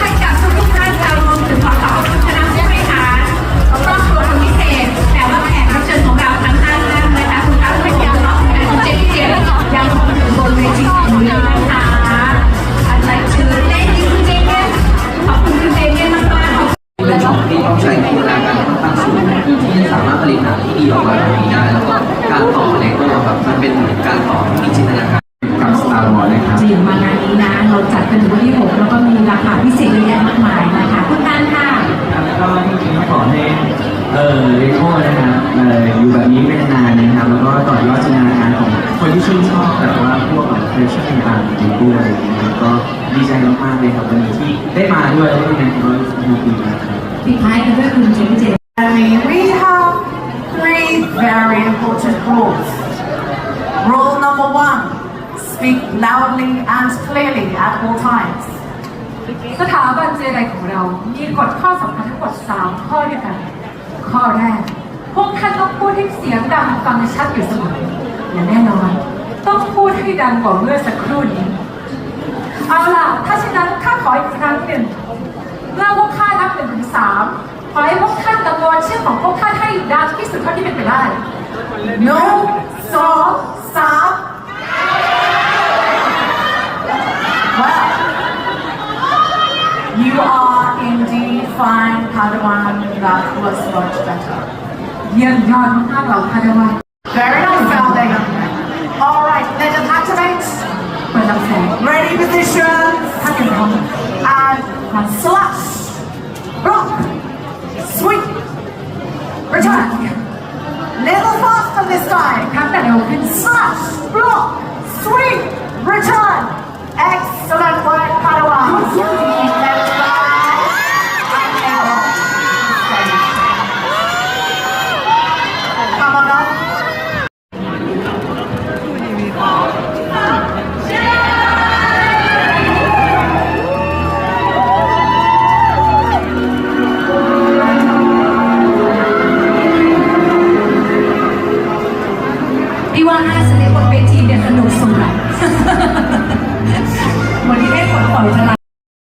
ให้กับทุกๆท่านค่ะรวมถึงขอขอบคุณคณะผู้บริหารครอบครัวคนพิเศษแต่ว่าแขกรับเชิญของเราทั้งท่านนะคะคุณก้าวคุณยาวและคุณเจมี่เจมส์ยังคงอยู่บนเวทีแห่งนี้นะคะ I'd like to thank you คุณเจเมี่ขอบคุณคุณเจเมี่มากๆเป็นช็อปที่ต้องใช้จินตนาการค่อนข้างสูงที่สามารถ อะแยะมากมายนะคะคุณตันค่ะแล้วก็จริงๆขอให้เออเลโก้นะครับเอออยู่แบบนี้เป็นนานๆนะครับ แล้วก็ต่อยอดจินตนาการของคนที่ชื่นชอบแบบว่าพวกแบบเคยชื่อต่างๆเลโก้อะไรอย่างเงี้ยแล้วก็ดีใจมากๆเลยครับวันนี้ที่ได้มาด้วยแล้วก็ในร้อยสิบหกปีนะครับ ปิดท้ายกันด้วยคุณเจมี่เจ And we have three very important rules. Rule number one, speak loudly and clearly at all times. สถาบันเจไดของเรา มีกฎข้อสำคัญทั้งหมด3ข้อด้วยกัน ข้อแรก พวกท่านต้องพูดให้เสียงดังฟังชัดอยู่เสมอและแน่นอน ต้องพูดให้ดังกว่าเมื่อสักครู่นี้ เอาล่ะ ถ้าเช่นนั้นข้าขออีกครั้งหนึ่งเมื่อพวกข้านับหนึ่งถึงสามขอให้พวกท่านตะโกนชื่อของพวกท่านให้ดังที่สุดเท่าที่เป็นไปได้ No, stop, stop. Well, You are indeed fine, Padawan. That was much better. Very nice sounding. All right, let us activate. Ready position. And slash. Rock. Sweep. Return. Little faster this time. Slash. Block. พี่ว่าน่า